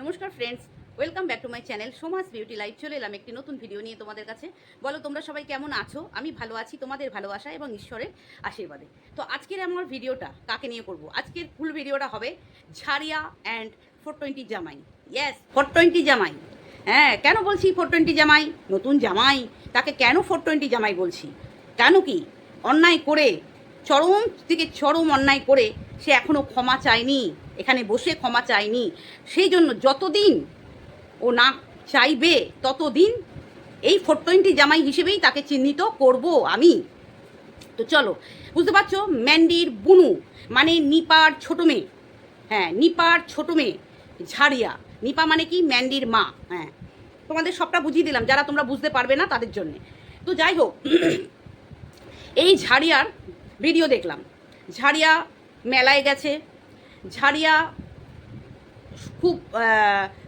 নমস্কার friends welcome back to my channel Soma's beauty life চলে এলাম একটি নতুন ভিডিও নিয়ে তোমাদের কাছে। বলো, তোমরা সবাই কেমন আছো? আমি ভালো আছি, তোমাদের ভালোবাসা এবং ঈশ্বরের আশীর্বাদে। তো আজকের আমার ভিডিওটা কাকে নিয়ে করব? আজকের ফুল ভিডিওটা হবে ঝাড়িয়া অ্যান্ড ফোর টোয়েন্টি জামাই। ইয়েস ফোর টোয়েন্টি জামাই। হ্যাঁ কেন বলছি ফোর টোয়েন্টি জামাই? নতুন জামাই। তাকে কেন ফোর টোয়েন্টি জামাই বলছি? কেন কি? অন্যায় করে, চরম থেকে চরম অন্যায় করে সে এখনও ক্ষমা চায়নি। এখানে বসে ক্ষমা চায়নি সেই জন্য যতদিন ও না চাইবে, ততদিন এই ফোর টোয়েন্টি জামাই হিসেবেই তাকে চিহ্নিত করব আমি। তো চলো, বুঝতে পারছ? ম্যান্ডির বুনু মানে নিপার ছোট মেয়ে। হ্যাঁ নিপার ছোট মেয়ে, ঝাড়িয়া। নিপা মানে কি? ম্যান্ডির মা। হ্যাঁ। তোমাদের সবটা বুঝিয়ে দিলাম, যারা তোমরা বুঝতে পারবে না তাদের জন্যে। তো যাই হোক, এই ঝাড়িয়ার ভিডিও দেখলাম। ঝাড়িয়া মেলায় গেছে ঝাড়িয়া খুব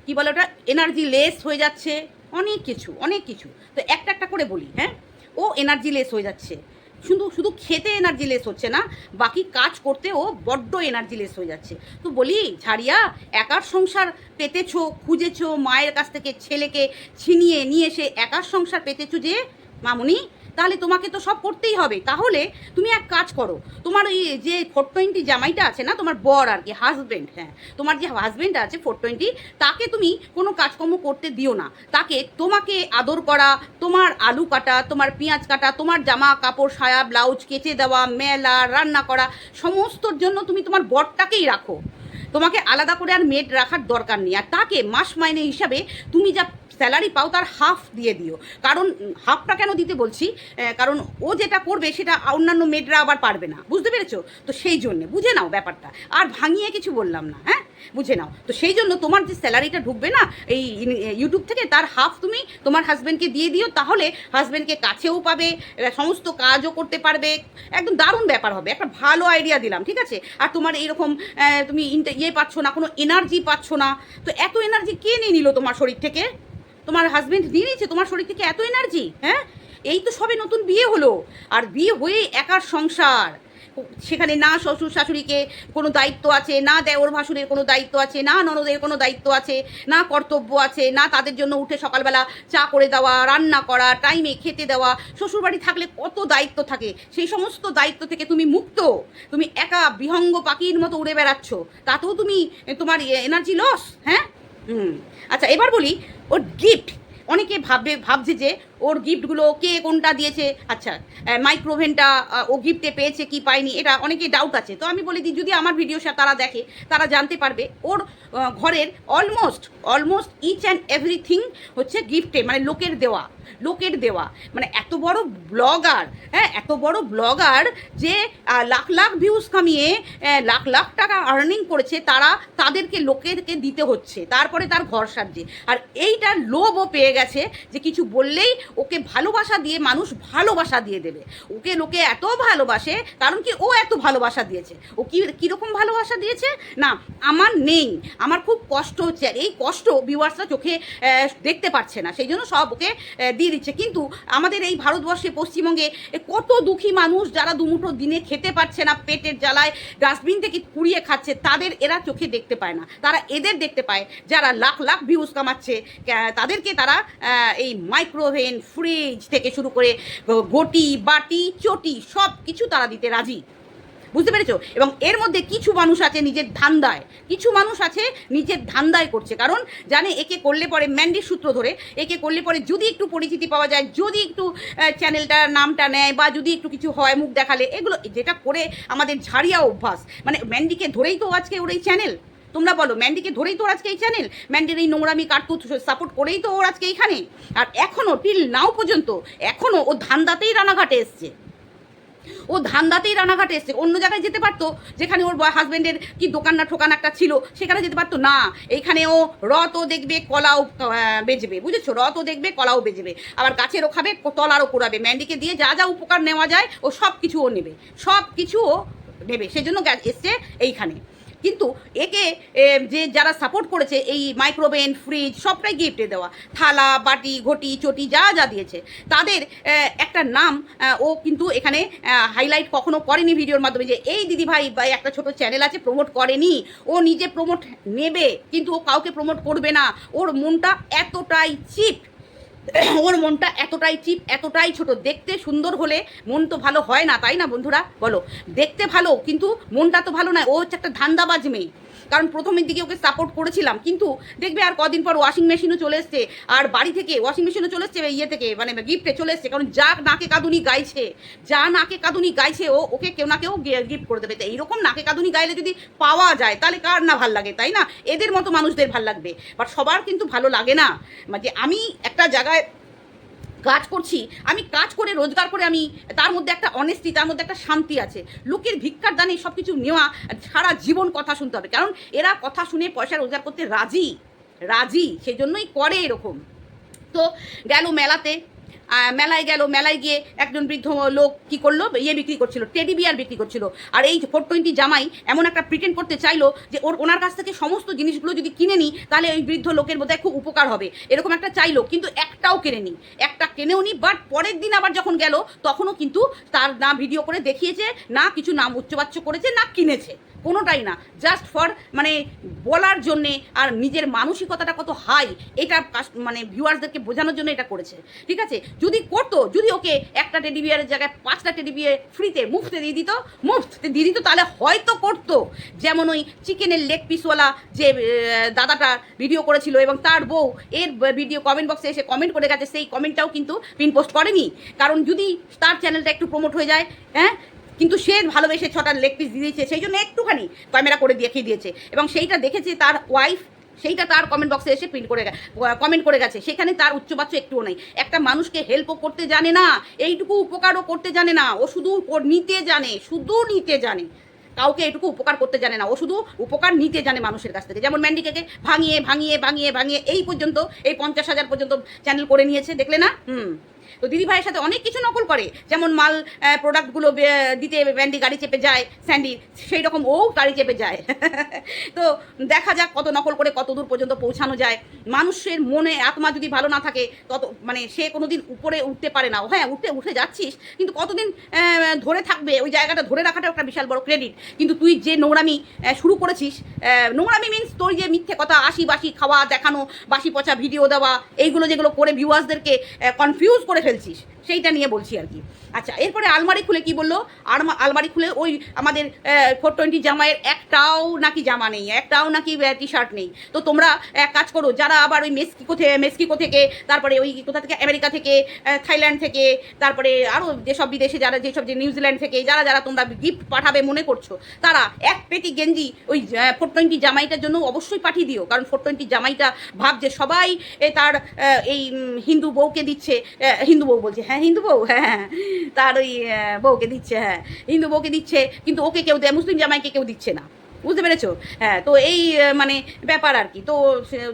কি বলে ওটা এনার্জি লেস হয়ে যাচ্ছে। অনেক কিছু অনেক কিছু। তো একটা একটা করে বলি হ্যাঁ? ও এনার্জি লেস হয়ে যাচ্ছে। শুধু শুধু খেতে এনার্জি লেস হচ্ছে না, বাকি কাজ করতে ও বড্ড এনার্জি লেস হয়ে যাচ্ছে। তো বলি, ঝাড়িয়া, একার সংসার পেতেছো, খুঁজেছো, মায়ের কাছ থেকে ছেলেকে ছিনিয়ে নিয়ে এসে একার সংসার পেতেছো যে, মামুনি তাহলে তোমাকে তো সব করতেই হবে। তাহলে তুমি এক কাজ করো, তোমার ওই যে ফোর টোয়েন্টি জামাইটা আছে না, তোমার বর আর কি হাজব্যান্ড হ্যাঁ তোমার যে হাজব্যান্ড আছে ফোর টোয়েন্টি তাকে তুমি কোনো কাজকর্ম করতে দিও না। তাকে তোমাকে আদর করা, তোমার আলু কাটা, তোমার পেঁয়াজ কাটা, তোমার জামা কাপড়, সায়া, ব্লাউজ কেচে দেওয়া, মেলা, রান্না করা, সমস্তর জন্য তুমি তোমার বরটাকেই রাখো। তোমাকে আলাদা করে আর মেড রাখার দরকার নেই। আর তাকে মাস মাইনে হিসাবে তুমি যা স্যালারি পাও তার হাফ দিয়ে দিও। কারণ হাফটা কেন দিতে বলছি? কারণ ও যেটা করবে সেটা অন্যান্য মেডরা আবার পারবে না। বুঝতে পেরেছ? তো সেই জন্যে, বুঝে নাও ব্যাপারটা। আর ভাঙিয়ে কিছু বললাম না হ্যাঁ? বুঝে নাও। তো সেই জন্য তোমার যে স্যালারিটা ঢুকবে না, এই ইউটিউব থেকে তার হাফ তুমি তোমার হাজব্যান্ডকে দিয়ে দিও, তাহলে হাজব্যান্ডকে কাছেও পাবে সমস্ত কাজও করতে পারবে। একদম দারুণ ব্যাপার হবে, একটা ভালো আইডিয়া দিলাম, ঠিক আছে? আর তোমার এইরকম তুমি ইয়ে পাচ্ছ না, কোনো এনার্জি পাচ্ছ না। তো এত এনার্জি কে নিয়ে নিল তোমার শরীর থেকে? তোমার হাজব্যান্ড নিয়ে নিয়েছে, তোমার শরীর থেকে এত এনার্জি হ্যাঁ? এই তো সবে নতুন বিয়ে হলো। আর বিয়ে হয়ে একার সংসার। সেখানে না শ্বশুর শাশুড়িকে কোনো দায়িত্ব আছে, না দেওর ভাসুরের কোনো দায়িত্ব আছে, না ননদের কোনো দায়িত্ব আছে, না কর্তব্য আছে, না তাদের জন্য উঠে সকালবেলা চা করে দেওয়া, রান্না করা টাইমে খেতে দেওয়া, শ্বশুরবাড়ি থাকলে কত দায়িত্ব থাকে? সেই সমস্ত দায়িত্ব থেকে তুমি মুক্ত? তুমি একা বিহঙ্গ পাখির মতো উড়ে বেড়াচ্ছ, তাতেও তুমি তোমার এনার্জি লস হ্যাঁ? হুম। আচ্ছা এবার বলি, ওর গিফট অনেকে ভাববে ভাবছে যে ওর গিফটগুলো কে কোনটা দিয়েছে? আচ্ছা মাইক্রোভেনটা ও গিফটে পেয়েছে কি পায়নি, এটা অনেকে ডাউট আছে। তো আমি বলে দিই, যদি আমার ভিডিও তারা দেখে, তারা জানতে পারবে, ওর ঘরের almost almost each and everything হচ্ছে গিফটে মানে লোকের দেওয়া লোকের দেওয়া। মানে এত বড় ব্লগার হ্যাঁ এত বড় ব্লগার যে লাখ লাখ ভিউজ কামিয়ে লাখ লাখ টাকা আর্নিং করেছে, তারা তাদেরকে লোকেরকে দিতে হচ্ছে, তারপরে তার ঘর সাজছে। আর এইটার লোভও পেয়ে গেছে যে কিছু বললেই ওকে ভালোবাসা দিয়ে মানুষ ভালোবাসা দিয়ে দেবে। ওকে লোকে এত ভালোবাসে, কারণ কি ও এত ভালোবাসা দিয়েছে। ও কি, কীরকম ভালোবাসা দিয়েছে? না, আমার নেই। আমার খুব কষ্ট হচ্ছে। এই কষ্ট ভিউয়ার্সরা চোখে দেখতে পাচ্ছে না। সেই জন্য সব ওকে দিয়ে দিচ্ছে। কিন্তু আমাদের এই ভারতবর্ষে, পশ্চিমবঙ্গে কত দুঃখী মানুষ যারা দুমুঠো দিনে খেতে পারছে না, পেটের জ্বালায় ডাস্টবিন থেকে কুড়িয়ে খাচ্ছে, তাদের এরা চোখে দেখতে পায় না। তারা এদের দেখতে পায়, যারা লাখ লাখ ভিউজ কামাচ্ছে। তাদেরকে তারা এই মাইক্রোওভেন ফ্রিজ থেকে শুরু করে গটি বাটি, চটি, সব কিছু তারা দিতে রাজি। বুঝতে পেরেছ? এবং এর মধ্যে কিছু মানুষ আছে নিজের ধান্দায়। কিছু মানুষ আছে নিজের ধান্দায় করছে। কারণ জানে, একে করলে পরে ম্যান্ডির সূত্র ধরে, একে করলে পরে যদি একটু পরিচিতি পাওয়া যায়, যদি একটু চ্যানেলটার নামটা নেয় বা যদি একটু কিছু হয় মুখ দেখালে, এগুলো, যেটা করে আমাদের ঝাড়িয়া অভ্যাস মানে ম্যান্ডিকে ধরেই তো আজকে ওর এই চ্যানেল তোমরা বলো ম্যান্ডিকে ধরেই তো আজকে এই চ্যানেল ম্যান্ডির এই নোংরামি কাটতুত সাপোর্ট করেই তো ওর আজকে এইখানে। আর এখনও টিল নাও পর্যন্ত এখনও ও ধান্দাতেই রানাঘাটে এসছে। ও ধান্দাতেই রানাঘাটে এসছে। অন্য জায়গায় যেতে পারতো যেখানে ওর হাজবেন্ডের কি দোকান না ঠোকান একটা ছিল সেখানে যেতে পারতো। না এইখানে ও রতও দেখবে কলাও আহ, বেচবে বুঝেছ? রতও দেখবে কলাও বেচবে আবার গাছেরও খাবে তলারও কুড়াবে ম্যান্ডিকে দিয়ে যা যা উপকার নেওয়া যায় ও সব কিছু ও নেবে। সব কিছু ও নেবে। সেজন্য এসছে এইখানে। কিন্তু একে যে যারা সাপোর্ট করেছে, এই মাইক্রোওভেন ফ্রিজ সবটাই গিফটে দেওয়া। থালা, বাটি, ঘটি, চটি, যা যা দিয়েছে। তাদের একটা নাম ও কিন্তু এখানে হাইলাইট কখনো করেনি ভিডিওর মাধ্যমে যে, এই দিদি ভাই বা একটা ছোট চ্যানেল আছে প্রমোট করেনি। ও নিজে প্রমোট নেবে, কিন্তু ও কাউকে প্রমোট করবে না। ওর মনটা এতটাই চিপ ওর মনটা এতটাই চিপ, এতটাই ছোট। দেখতে সুন্দর হলে মন তো ভালো হয় না, তাই না বন্ধুরা? বলো। দেখতে ভালো, কিন্তু মনটা তো ভালো নয়। ও হচ্ছে একটা ধান্দাবাজ মেয়ে। কারণ প্রথমের দিকে ওকে সাপোর্ট করেছিলাম, কিন্তু দেখবে আর কদিন পর ওয়াশিং মেশিনও চলে এসছে, আর বাড়ি থেকে ওয়াশিং মেশিনও চলে এসছে ইয়ে থেকে মানে গিফটে চলে এসছে, কারণ যা নাকে কাঁদুনি গাইছে, যা নাকে কাঁদুনি গাইছে, ও ওকে কেউ না কেউ গিফট করে দেবে। তো এইরকম নাকে কাঁদুনি গাইলে যদি পাওয়া যায়, তাহলে কার না ভালো লাগে, তাই না? এদের মতো মানুষদের ভালো লাগবে। বাট সবার কিন্তু ভালো লাগে না। মানে আমি একটা জায়গায় কাজ করছি, আমি কাজ করে, রোজগার করে আমি তার মধ্যে একটা অনেস্টি তার মধ্যে একটা শান্তি আছে। লোকের ভিক্ষার দানে সব কিছু নেওয়া সারা জীবন কথা শুনতে হবে। কারণ এরা কথা শুনে পয়সা রোজগার করতে রাজি রাজি সেই জন্যই করে এরকম। তো গেল মেলাতে মেলায় গেল, মেলায় গিয়ে একজন বৃদ্ধ লোক কি করল? ইয়ে বিক্রি করছিল টেডি বিয়ার বিক্রি করছিল। আর এই ফোর টোয়েন্টি জামাই এমন একটা প্রিটেন্ড করতে চাইলো যে ওর, ওনার কাছ থেকে সমস্ত জিনিসগুলো যদি কিনে নিই তাহলে ওই বৃদ্ধ লোকের বোধহয় খুব উপকার হবে। এরকম একটা চাইলো, কিন্তু একটাও কেনে নি একটা কেনেও নি বাট পরের দিন আবার যখন গেল, তখনও কিন্তু তার না ভিডিও করে দেখিয়েছে, না কিছু নাম উচ্চবাচ্য করেছে, না কিনেছে। কোনোটাই না। জাস্ট ফর মানে বলার জন্যে আর নিজের মানসিকতাটা কত হাই এটা মানে ভিউয়ার্সদেরকে বোঝানোর জন্য এটা করেছে। ঠিক আছে? যদি করতো, যদি ওকে একটা টেডি বিয়ারের জায়গায় পাঁচটা টেডি বিয়ার ফ্রিতে মুফতে দিয়ে দিত, মুফতে দিয়ে দিত, তাহলে হয়তো করতো। যেমন ওই চিকেনের লেগ পিসওয়ালা যে দাদাটা ভিডিও করেছিল এবং তার বউ, এর ভিডিও কমেন্ট বক্সে এসে কমেন্ট করে গেছে, সেই কমেন্টটাও কিন্তু পিন পোস্ট করেনি। কারণ যদি তার চ্যানেলটা একটু প্রমোট হয়ে যায় হ্যাঁ? কিন্তু সে ভালোবেসে ছটা লেগ পিস দিয়ে দিয়েছে, সেই জন্য একটুখানি ক্যামেরা করে দেখিয়ে দিয়েছে। এবং সেইটা দেখেছে তার ওয়াইফ সেইটা তার কমেন্ট বক্সে এসে প্রিন্ট করে কমেন্ট করে গেছে। সেখানে তার উচ্চবাচ্য একটুও নেই। একটা মানুষকে হেল্পও করতে জানে না, এইটুকু উপকারও করতে জানে না। ও শুধু নিতে জানে, শুধু নিতে জানে। কাউকে এটুকু উপকার করতে জানে না। ও শুধু উপকার নিতে জানে মানুষের কাছ থেকে। যেমন ম্যান্ডিকে ভাঙিয়ে ভাঙিয়ে ভাঙিয়ে ভাঙিয়ে এই পর্যন্ত, এই পঞ্চাশ হাজার পর্যন্ত চ্যানেল করে নিয়েছে, দেখলে না? হুম। তো দিদি ভাইয়ের সাথে অনেক কিছু নকল করে। যেমন মাল প্রোডাক্টগুলো দিতে ব্যান্ডি গাড়ি চেপে যায় স্যান্ডি সেই রকম ও গাড়ি চেপে যায়। তো দেখা যাক কত নকল করে কত দূর পর্যন্ত পৌঁছানো যায়। মানুষের মনে, আত্মা যদি ভালো না থাকে, তত মানে সে কোনো দিন উপরে উঠতে পারে না। হ্যাঁ উঠতে, উঠে যাচ্ছিস, কিন্তু কতদিন ধরে থাকবে, ওই জায়গাটা ধরে রাখাটা একটা বিশাল বড় ক্রেডিট কিন্তু তুই যে নোংরামি শুরু করেছিস নোংরামি মিন্স তোর যে মিথ্যে কথা আশি বাসি খাওয়া, দেখানো, বাসি পচা ভিডিও দেওয়া, এইগুলো যেগুলো করে ভিউয়ার্সদেরকে কনফিউজ করে 继续。সেইটা নিয়ে বলছি আর কি। আচ্ছা এরপরে আলমারি খুলে কি বলল? আলমা- আলমারি খুলে ওই আমাদের ফোর টোয়েন্টি জামাইয়ের একটাও নাকি জামা নেই একটাও নাকি টি শার্ট নেই। তো তোমরা এক কাজ করো যারা আবার ওই মেসকিকো থেকে মেক্সিকো থেকে তারপরে ওই কোথা থেকে আমেরিকা থেকে থাইল্যান্ড থেকে তারপরে আরও যেসব বিদেশে যারা যেসব যে নিউজিল্যান্ড থেকে যারা যারা তোমরা গিফট পাঠাবে মনে করছ তারা এক পেটি গেঞ্জি ওই ফোর টোয়েন্টি জামাইটার জন্য অবশ্যই পাঠিয়ে দিও। কারণ ফোর টোয়েন্টি জামাইটা ভাবছে সবাই এ, তার এই হিন্দু বউকে দিচ্ছে হিন্দু বউ বলছে হ্যাঁ হিন্দু বউ হ্যাঁ হ্যাঁ তার ওই বউকে দিচ্ছে হ্যাঁ হিন্দু বউকে দিচ্ছে, কিন্তু ওকে কেউ দেয় মুসলিম জামাইকে কেউ দিচ্ছে না। বুঝতে পেরেছ? হ্যাঁ তো এই মানে ব্যাপার আর কি। তো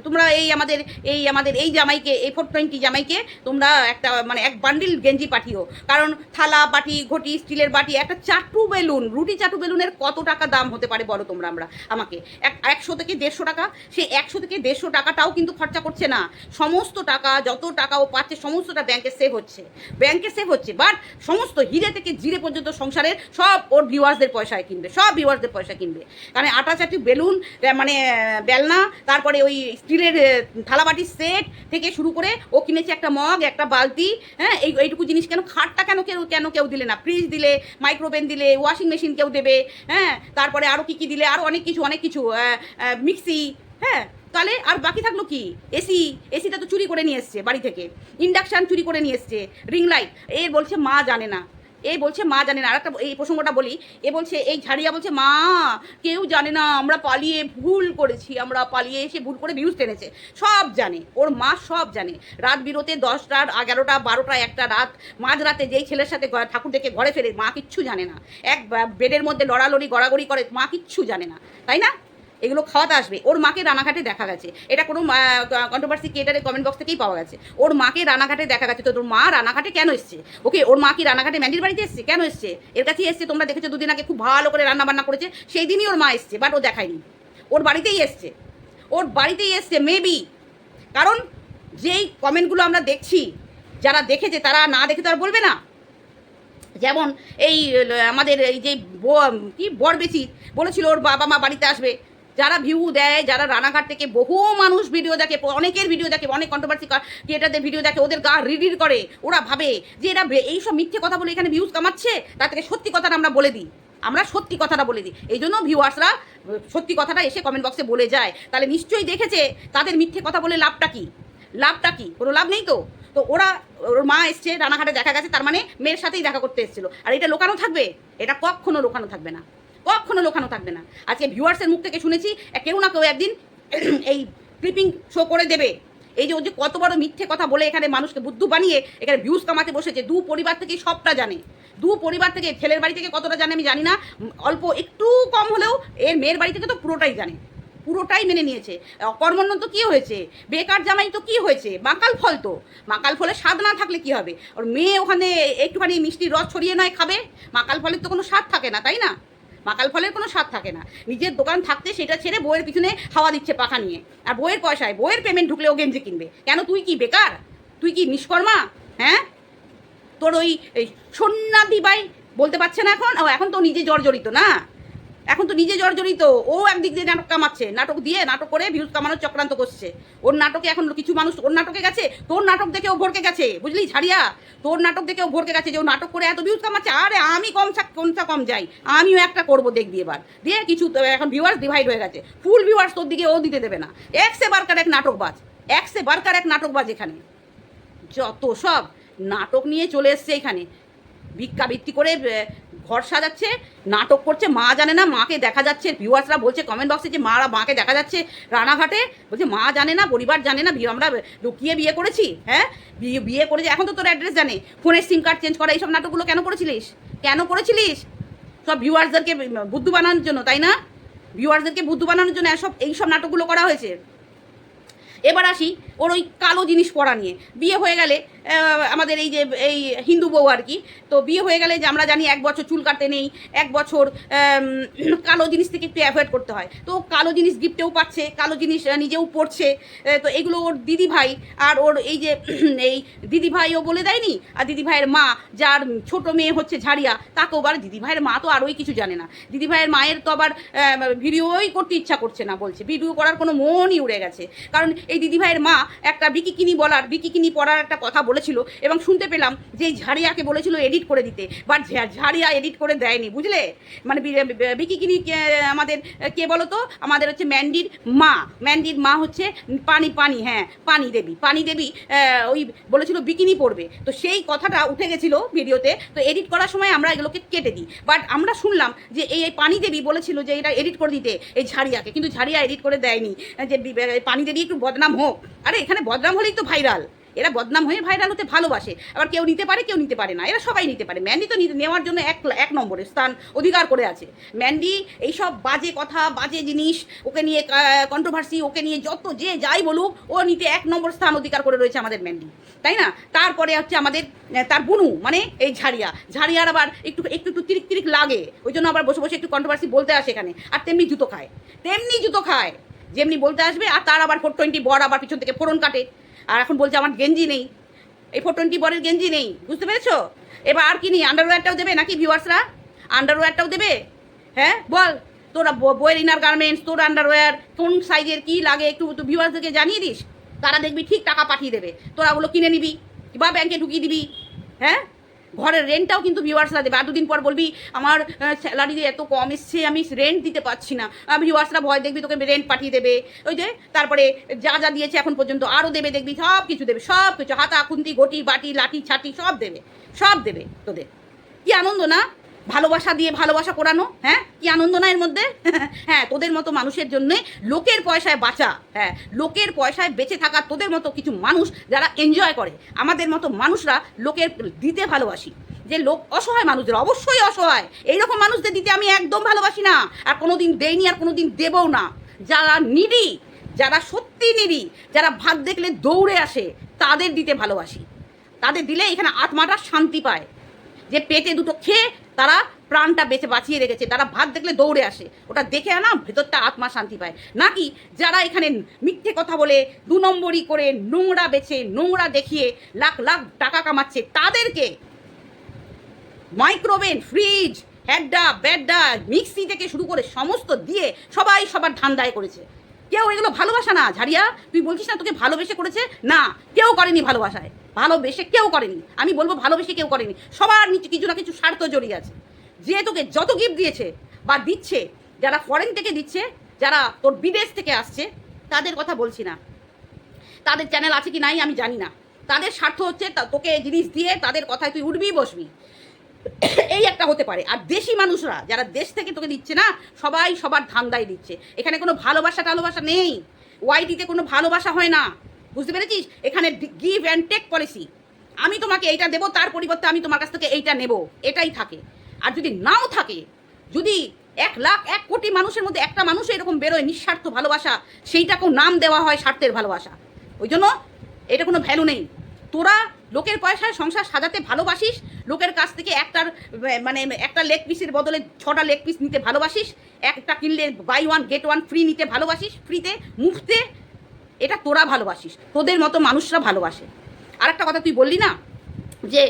তোমরা এই আমাদের এই আমাদের, এই জামাইকে, এই ফোর টোয়েন্টি জামাইকে তোমরা একটা মানে এক বান্ডিল গেঞ্জি পাঠিও। কারণ থালা, বাটি, ঘটি, স্টিলের বাটি, একটা চাটু বেলুন, রুটি চাটু বেলুনের কত টাকা দাম হতে পারে বলো তোমরা আমরা, আমাকে? এক, একশো থেকে দেড়শো টাকা, সেই একশো থেকে দেড়শো টাকাটাও কিন্তু খরচা করছে না। সমস্ত টাকা, যত টাকা ও পাচ্ছে, সমস্তটা ব্যাংকে সেভ হচ্ছে। ব্যাংকে সেভ হচ্ছে বাট সমস্ত হিরে থেকে জিরে পর্যন্ত সংসারের সব ওর ভিউয়ার্সদের পয়সায় কিনবে, সব ভিউয়ার্সদের পয়সা কিনবে। মানে আটা চাটি বেলুন মানে বেলনা, তারপরে ওই স্টিলের থালাবাটির সেট থেকে শুরু করে ও কিনেছে একটা মগ, একটা বালতি হ্যাঁ এই, এইটুকু জিনিস কেন, খাটটা কেন কেউ কেন কেউ দিলে না? ফ্রিজ দিলে, মাইক্রোওভেন দিলে, ওয়াশিং মেশিন কেউ দেবে হ্যাঁ তারপরে আরও কী কী দিলে আরও অনেক কিছু অনেক কিছু মিক্সি হ্যাঁ তাহলে আর বাকি থাকল কি? এসি, এসিটা তো চুরি করে নিয়ে এসছে বাড়ি থেকে, ইন্ডাকশান চুরি করে নিয়ে এসছে, রিং লাইট এ বলছে মা জানে না। এই বলছে, মা জানে না। আর এই প্রসঙ্গটা বলি, এ বলছে, এই ঝাড়িয়া বলছে, মা, কেউ জানে না, আমরা পালিয়ে ভুল করেছি, আমরা পালিয়ে এসে ভুল করে ভিউজ টেনেছে। সব জানে, ওর মা সব জানে। রাত বিরতে দশটা, এগারোটা, বারোটা, একটা রাত, মাঝরাতে যেই ছেলের সাথে ঠাকুর দেখে ঘরে ফেরে, মা কিচ্ছু জানে না। এক বেডের মধ্যে লড়ালড়ি, গড়াগড়ি করে, মা কিচ্ছু জানে না। তাই না? এগুলো খাওয়াতে আসবে। ওর মাকে রানাঘাটে দেখা গেছে। এটা কোনো কন্ট্রোভার্সি ক্রিয়েটারের কমেন্ট বক্স থেকেই পাওয়া গেছে। ওর মাকে রানাঘাটে দেখা গেছে। তো তোর মা রানাঘাটে কেন এসছে? ওকে, ওর মা কি রানাঘাটে ম্যান্ডির বাড়িতে এসছে? কেন এসছে? এর কাছেই এসছে। তোমরা দেখেছ, দুদিন আগে খুব ভালো করে রান্না বান্না করেছে। সেই দিনই ওর মা এসছে বাট ও দেখায়নি। ওর বাড়িতেই এসছে। ওর বাড়িতেই এসছে মেবি কারণ যেই কমেন্টগুলো আমরা দেখছি, যারা দেখেছে, তারা না দেখে তো আর বলবে না। যেমন এই, আমাদের এই যে কি বরবেচি বলেছিল ওর বাবা মা বাড়িতে আসবে। যারা ভিউ দেয়, যারা রানাঘাট থেকে বহু মানুষ ভিডিও দেখে, অনেকের ভিডিও দেখে, অনেক কন্ট্রোভার্সি ক্রিয়েটারদের ভিডিও দেখে, ওদের গা রিডির করে, ওরা ভাবে যে এরা এইসব মিথ্যে কথা বলে এখানে ভিউজ কামাচ্ছে, তার থেকে সত্যি কথাটা আমরা বলে দিই। আমরা সত্যি কথাটা বলে দিই। এই জন্য ভিউয়ার্সরা সত্যি কথাটা এসে কমেন্ট বক্সে বলে যায়। তাহলে নিশ্চয়ই দেখেছে, তাদের মিথ্যে কথা বলে লাভটা কি? লাভটা কি? কোনো লাভ নেই তো? তো ওরা, ওর মা এসছে, রানাঘাটে দেখা গেছে, তার মানে মেয়ের সাথেই দেখা করতে এসেছিল। আর এটা লোকানো থাকবে? এটা কখনো লোকানো থাকবে না। কখনো লোকানো থাকবে না। আজকে ভিউয়ার্সের মুখ থেকে শুনেছি, কেউ না কেউ একদিন এই ক্লিপিং শো করে দেবে। এই যে ও যে কত বড় মিথ্যে কথা বলে এখানে মানুষকে বুদ্ধু বানিয়ে এখানে ভিউজ কামাতে বসেছে, দু পরিবার থেকে সবটা জানে। দু পরিবার থেকে, ছেলের বাড়ি থেকে কতটা জানে আমি জানি না। অল্প একটু কম হলেও এর মেয়ের বাড়ি থেকে তো পুরোটাই জানে। পুরোটাই মেনে নিয়েছে। কর্মোন্নত তো কী হয়েছে? বেকার জামাই তো কী হয়েছে? মাকাল ফল তো। মাকাল ফলে স্বাদ না থাকলে কি হবে? ওর মেয়ে ওখানে একটুখানি মিষ্টি রস ছড়িয়ে নয় খাবে? মাকাল ফলের তো কোনো স্বাদ থাকে না, তাই না? মাকাল ফলের কোনো স্বাদ থাকে না। নিজের দোকান থাকতে সেটা ছেড়ে বইয়ের পিছনে হাওয়া দিচ্ছে পাখা নিয়ে। আর বইয়ের পয়সায় বইয়ের পেমেন্ট ঢুকলে ও গেঞ্জি কিনবে। কেন তুই কি বেকার? তুই কি নিষ্কর্মা? হ্যাঁ? তোর ওই সন্ন্যাদি বাই বলতে পারছে না এখন? ও, এখন তো নিজে জর্জরিত না। এখন তো নিজে জর্জরিত। ও একদিক দিয়ে নাটক কামাচ্ছে। নাটক দিয়ে নাটক করে ভিউজ কামানোর চক্রান্ত করছে। ওর নাটকে এখন কিছু মানুষ ওর নাটকে গেছে? তোর নাটক দেখে ও ভরকে গেছে, বুঝলি? ঝাড়িয়া, তোর নাটক দেখে ও ভরকে গেছে যে ও নাটক করে এত ভিউজ কামাচ্ছে। আরে আমি কম কোনটা কম যাই। আমিও একটা করব, দেখবি এবার। দিয়ে কিছু এখন ভিউয়ার্স ডিভাইড হয়ে গেছে। ফুল ভিউয়ার্স তোর দিকে ও দিতে দেবে না। একসে বারকার এক নাটকবাজ। একসে বারকার এক নাটকবাজ এখানে। যত সব নাটক নিয়ে চলে এসছে এখানে। ভিক্ষাবৃত্তি করে ঘর সাজাচ্ছে, নাটক করছে, মা জানে না, মাকে দেখা যাচ্ছে ভিউয়ার্সরা বলছে কমেন্ট বক্সে যে মারা মাকে দেখা যাচ্ছে রানাঘাটে, বলছে মা জানে না, পরিবার জানে না, আমরা লুকিয়ে বিয়ে করেছি হ্যাঁ? বিয়ে বিয়ে করেছি, এখন তো তোর অ্যাড্রেস জানে, ফোনের সিম কার্ড চেঞ্জ করা, এইসব নাটকগুলো কেন করেছিলিস? কেন করেছিলিস? সব ভিউয়ার্সদেরকে বুদ্ধু বানানোর জন্য, তাই না? ভিউয়ার্সদেরকে বুদ্ধু বানানোর জন্য এসব, এইসব নাটকগুলো করা হয়েছে। এবার আসি, ওর ওই কালো জিনিস পরা নিয়ে। বিয়ে হয়ে গেলে আমাদের এই যে, এই হিন্দু বউ আর কি, তো বিয়ে হয়ে গেলে যে আমরা জানি এক বছর চুল কাটতে নেই, এক বছর কালো জিনিস থেকে একটু অ্যাভয়েড করতে হয়। তো কালো জিনিস গিফটেও পাচ্ছে, কালো জিনিস নিজেও পড়ছে তো এগুলো ওর দিদি ভাই আর ওর এই যে, এই দিদি ভাইও বলে দেয়নি? আর দিদি ভাইয়ের মা, যার ছোট মেয়ে হচ্ছে ঝাড়িয়া, তাকেও আবার দিদি ভাইয়ের মা তো আরোই কিছু জানে না। দিদি ভাইয়ের মায়ের তো আবার ভিডিওই করতে ইচ্ছা করছে না, বলছে। ভিডিও করার কোনো মনই উড়ে গেছে। কারণ এই দিদি ভাইয়ের মা একটা বিকিকিনি বলার, বিকিকিনি পড়ার একটা কথা বলেছিল এবং শুনতে পেলাম যে ঝাড়িয়াকে বলেছিল এডিট করে দিতে। বাট ঝাড়িয়া এডিট করে দেয়নি, বুঝলে? মানে বিকিকিনি আমাদের, কে বলো তো আমাদের হচ্ছে ম্যান্ডির মা। ম্যান্ডির মা হচ্ছে পানি পানি হ্যাঁ পানি দেবী। পানি দেবী ওই বলেছিল বিকিনি পড়বে তো সেই কথাটা উঠে গেছিল ভিডিওতে। তো এডিট করার সময় আমরা এগুলোকে কেটে দিই। বাট আমরা শুনলাম যে এই পানি দেবী বলেছিল যে এটা এডিট করে দিতে এই ঝাড়িয়াকে। কিন্তু ঝাড়িয়া এডিট করে দেয়নি। যে পানি দেবী একটু বদনাম হোক। আরে এখানে বদনাম হলেই তো ভাইরাল এরা বদনাম হয়ে ভাইরাল হতে ভালোবাসে। আবার কেউ নিতে পারে, কেউ নিতে পারে না। এরা সবাই নিতে পারে। ম্যান্ডি তো নিতে- নেওয়ার জন্য এক এক নম্বরে স্থান অধিকার করে আছে। ম্যান্ডি এইসব বাজে কথা, বাজে জিনিস, ওকে নিয়ে কন্ট্রোভার্সি ওকে নিয়ে যত যে যাই বলুক, ও নিতে এক নম্বর স্থান অধিকার করে রয়েছে আমাদের ম্যান্ডি তাই না? তারপরে হচ্ছে আমাদের তার বুনু মানে এই ঝাড়িয়া। ঝাড়িয়ার আবার একটু একটু একটু তিরিক তিরিক লাগে। ওই জন্য আবার বসে বসে একটু কন্ট্রোভার্সি বলতে আসে এখানে। আর তেমনি জুতো খায়। তেমনি জুতো খায়। যেমনি বলতে আসবে, আর তার আবার ফোর টোয়েন্টি বর আবার পিছন থেকে ফোরন কাটে। আর এখন বলছে আমার গেঞ্জি নেই। এই ফোর টোয়েন্টি বরের গেঞ্জি নেই, বুঝতে পেরেছ? এবার আর কি নেই আন্ডারওয়্যারটাও দেবে নাকি ভিউয়ার্সরা আন্ডারওয়্যারটাও দেবে? হ্যাঁ বল, তোরা বইয়ের ইনার গার্মেন্টস তোর আন্ডারওয়্যার কোন সাইজের কী লাগে একটু তুই ভিউয়ার্সদেরকে জানিয়ে দিস, তারা দেখবি ঠিক টাকা পাঠিয়ে দেবে। তোরা ওগুলো কিনে নিবি, বা ব্যাংকে ঢুকিয়ে দিবি হ্যাঁ? ঘরের রেন্টটাও কিন্তু ভিউয়ার্সরা দেবে। আর দুদিন পর বলবি, আমার স্যালারি এত কম এসছে, আমি রেন্ট দিতে পারছি না। ভিউয়ার্সরা ভয় দেখবি, তোকে রেন্ট পাঠিয়ে দেবে। ওই যে, তারপরে যা যা দিয়েছে এখন পর্যন্ত আরও দেবে, দেখবি, সব কিছু দেবে, সব কিছু। হাতা, খুন্তি, ঘটি, বাটি, লাঠি, ছাটি, সব দেবে সব দেবে তোদের। কি আনন্দ না? ভালোবাসা দিয়ে ভালোবাসা করানো হ্যাঁ? কি আনন্দ না এর মধ্যে? হ্যাঁ তোদের মতো মানুষের জন্যে লোকের পয়সায় বাঁচা হ্যাঁ? লোকের পয়সায় বেঁচে থাকা তোদের মতো কিছু মানুষ যারা এনজয় করে, আমাদের মতো মানুষরা লোকের দিতে ভালোবাসি। যে লোক অসহায় মানুষদের, অবশ্যই অসহায়। এইরকম মানুষদের দিতে আমি একদম ভালোবাসি না, আর কোনোদিন দেইনি আর কোনোদিন দেবও না। যারা নিডি যারা সত্যি নিডি যারা ভাত দেখলে দৌড়ে আসে, তাদের দিতে ভালোবাসি। তাদের দিলে এখানে আত্মাটা শান্তি পায়। যে পেটে দুটো খেয়ে তারা প্রাণটা বেঁচে বাঁচিয়ে রেখেছে। তারা ভাত দেখলে দৌড়ে আসে। ওটা দেখে না ভেতরটা আত্মা শান্তি পায়। নাকি যারা এখানে মিথ্যে কথা বলে, দু নম্বরই করে নোংরা বেছে, নোংরা দেখিয়ে লাখ লাখ টাকা কামাচ্ছে, তাদেরকে মাইক্রোওভেন ফ্রিজ হ্যাড্ডা ব্যাড্ডা মিক্সি থেকে শুরু করে সমস্ত দিয়ে সবাই সবার ধান্দায় করেছে। কেউ এগুলো ভালোবাসা না, ঝাড়িয়া। তুই বলছিস না তোকে ভালোবেসে করেছে? না, কেউ করেনি ভালোবাসায়। ভালোবেসে কেউ করেনি। আমি বলব ভালোবেসে কেউ করেনি। সবার নিচে কিছু না কিছু স্বার্থ জড়িয়ে আছে। যে তোকে যত গিফট দিয়েছে বা দিচ্ছে, যারা ফরেন থেকে দিচ্ছে, যারা তোর বিদেশ থেকে আসছে, তাদের কথা বলছি না। তাদের চ্যানেল আছে কি নাই আমি জানি না। তাদের স্বার্থ হচ্ছে তোকে জিনিস দিয়ে তাদের কথায় তুই উঠবি, বসবি। এই একটা হতে পারে। আর দেশি মানুষরা, যারা দেশ থেকে তোকে দিচ্ছে না, সবাই সবার ধান্দায় দিচ্ছে। এখানে কোনো ভালোবাসা টালোবাসা নেই ওয়াইটিতে কোনো ভালোবাসা হয় না। বুঝতে পেরেছিস? এখানে গিভ অ্যান্ড টেক পলিসি আমি তোমাকে এইটা দেবো, তার পরিবর্তে আমি তোমার কাছ থেকে এইটা নেব। এটাই থাকে। আর যদি নাও থাকে, যদি এক লাখ, এক কোটি মানুষের মধ্যে একটা মানুষ এরকম বেরোয় নিঃস্বার্থ ভালোবাসা, সেইটাকেও নাম দেওয়া হয় স্বার্থের ভালোবাসা। ওই জন্য এটা কোনো ভ্যালু নেই। তোরা লোকের পয়সায় সংসার সাজাতে ভালোবাসিস, লোকের কাছ থেকে একটার মানে একটা লেগ পিসের বদলে ছটা লেগ পিস নিতে ভালোবাসিস, একটা কিনলে buy one get one free নিতে ভালোবাসিস ফ্রিতে মুফতে এটা তোরা ভালোবাসিস, তোদের মতো মানুষরা ভালোবাসে। আর একটা কথা তুই বললি না যে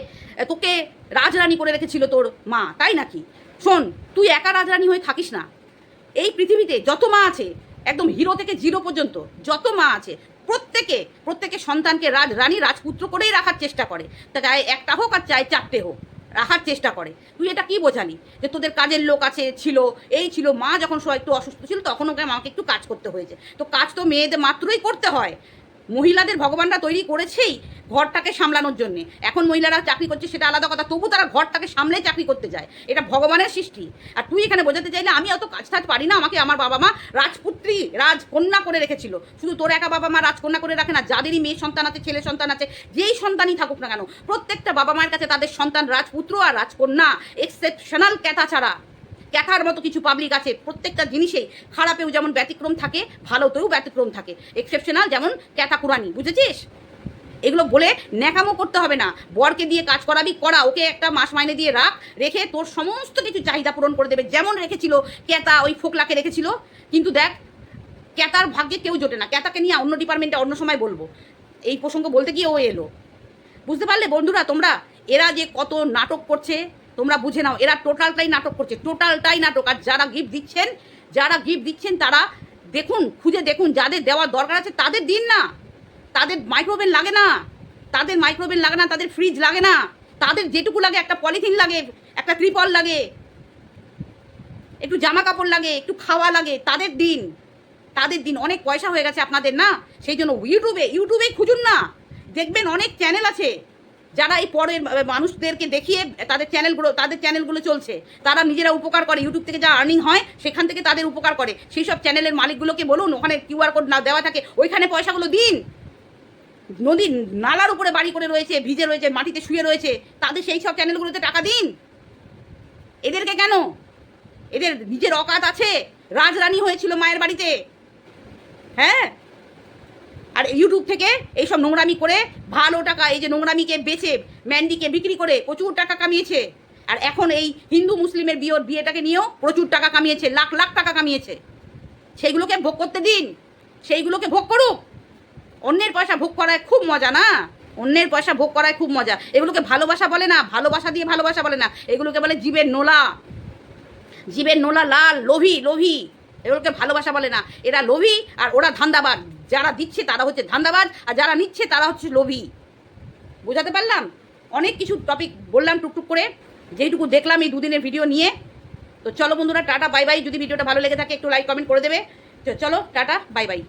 তোকে রাজরানী করে রেখেছিল তোর মা, তাই নাকি? শোন, তুই একা রাজরানী হয়ে থাকিস না। এই পৃথিবীতে যত মা আছে, একদম হিরো থেকে জিরো পর্যন্ত যত মা আছে, প্রত্যেকে প্রত্যেকে সন্তানকে রাজ, রানী রাজপুত্র করেই রাখার চেষ্টা করে। তা চাই একটা হোক আর চাই চারটে হোক। রাখার চেষ্টা করে। তুই এটা কি বোঝালি? যে তোদের কাজের লোক আছে, ছিল, এই ছিল, মা যখন সবাই একটু অসুস্থ ছিল তখন ওকে আমাকে একটু কাজ করতে হয়েছে। তো কাজ তো মেয়েদের মাত্রই করতে হয়। মহিলাদের ভগবানরা তৈরি করেছেই ঘরটাকে সামলানোর জন্য। এখন মহিলারা চাকরি করছে সেটা আলাদা কথা, তবু তারা ঘরটাকে সামলে চাকরি করতে যায়। এটা ভগবানের সৃষ্টি। আর তুই এখানে বোঝাতে চাইলে আমি অত কাজ টাজ পারি না, আমাকে আমার বাবা মা রাজপুত্রী, রাজকন্যা করে রেখেছিল। শুধু তোর একা বাবা মা রাজকন্যা করে রাখে না, যাদেরই মেয়ে সন্তান আছে, ছেলে সন্তান আছে, যেই সন্তানই থাকুক না কেন, প্রত্যেকটা বাবা মায়ের কাছে তাদের সন্তান রাজপুত্র আর রাজকন্যা এক্সেপশনাল ক্যাথা ছাড়া। ক্যাথার মতো কিছু পাবলিক আছে, প্রত্যেকটা জিনিসেই খারাপেও যেমন ব্যতিক্রম থাকে, ভালোতেও ব্যতিক্রম থাকে। এক্সেপশনাল যেমন ক্যাথা কুরানি, বুঝেছিস? এগুলো বলে ন্যাকামো করতে হবে না। বরকে দিয়ে কাজ করাবি, করা। ওকে একটা মাস মাইনে দিয়ে রাখ, রেখে তোর সমস্ত কিছু চাহিদা পূরণ করে দেবে। যেমন রেখেছিল ক্যাতা ওই ফোকলাকে রেখেছিল। কিন্তু দেখ, ক্যাতার ভাগ্যে কেউ জোটে না। ক্যাতাকে নিয়ে অন্য ডিপার্টমেন্টে অন্য সময় বলব। এই প্রসঙ্গ বলতে গিয়ে ও এলো। বুঝতে পারলে বন্ধুরা তোমরা, এরা যে কত নাটক করছে তোমরা বুঝে নাও, এরা টোটালটাই নাটক করছে, টোটালটাই নাটক। আর যারা গিফট দিচ্ছেন, যারা গিফট দিচ্ছেন, তারা দেখুন, খুঁজে দেখুন, যাদের দেওয়ার দরকার আছে, তাদের দিন না। তাদের মাইক্রোওভেন লাগে না। তাদের মাইক্রোওভেন লাগে না, তাদের ফ্রিজ লাগে না। তাদের যেটুকু লাগে, একটা পলিথিন লাগে, একটা ত্রিপল লাগে। একটু জামা কাপড় লাগে, একটু খাওয়া লাগে, তাদের দিন। তাদের দিন, অনেক পয়সা হয়ে গেছে আপনাদের, না? সেই জন্য ইউটিউবে ইউটিউবেই খুঁজুন না। দেখবেন অনেক চ্যানেল আছে। যারা এই পরের মানুষদেরকে দেখিয়ে তাদের চ্যানেলগুলো তাদের চ্যানেলগুলো চলছে, তারা নিজেরা উপকার করে ইউটিউব থেকে যা আর্নিং হয়, সেখান থেকে তাদের উপকার করে। সেই সব চ্যানেলের মালিকগুলোকে বলুন, ওখানে কিউআর কোড না দেওয়া থাকে, ওইখানে পয়সাগুলো দিন। নদী, নালার উপরে বাড়ি করে রয়েছে, ভিজে রয়েছে, মাটিতে শুয়ে রয়েছে, তাদের সেই সব চ্যানেলগুলোতে টাকা দিন। এদেরকে কেন? এদের নিজের অকাত আছে। রাজরানী হয়েছিল মায়ের বাড়িতে। হ্যাঁ? আর ইউটিউব থেকে এইসব নোংরামি করে ভালো টাকা, এই যে নোংরামিকে বেচে, ম্যান্ডিকে বিক্রি করে প্রচুর টাকা কামিয়েছে। আর এখন এই হিন্দু মুসলিমের বিয়ের বিয়েটাকে নিয়েও প্রচুর টাকা কামিয়েছে, লাখ লাখ টাকা কামিয়েছে। সেইগুলোকে ভোগ করতে দিন, সেইগুলোকে ভোগ করুক। অন্যের পয়সা ভোগ করায় খুব মজা না? অন্যের পয়সা ভোগ করায় খুব মজা। এগুলোকে ভালোবাসা বলে না, ভালোবাসা দিয়ে ভালোবাসা বলে না। এগুলোকে বলে জীবের নোলা। জীবের নোলা লাল, লোভী লোভী। এগুলোকে ভালোবাসা বলে না। এরা লোভী আর ওরা ধান্দাবাজ। যারা দিচ্ছে তারা হচ্ছে ধান্দাবাজ, আর যারা নিচ্ছে তারা হচ্ছে লোভী। বোঝাতে পারলাম? অনেক কিছু টপিক বললাম টুকটুক করে, যেইটুকু দেখলাম এই দুদিনের ভিডিও নিয়ে। তো চলো বন্ধুরা, টাটা বাই বাই যদি ভিডিওটা ভালো লেগে থাকে, একটু লাইক কমেন্ট করে দেবে। তো চলো, টাটা বাই বাই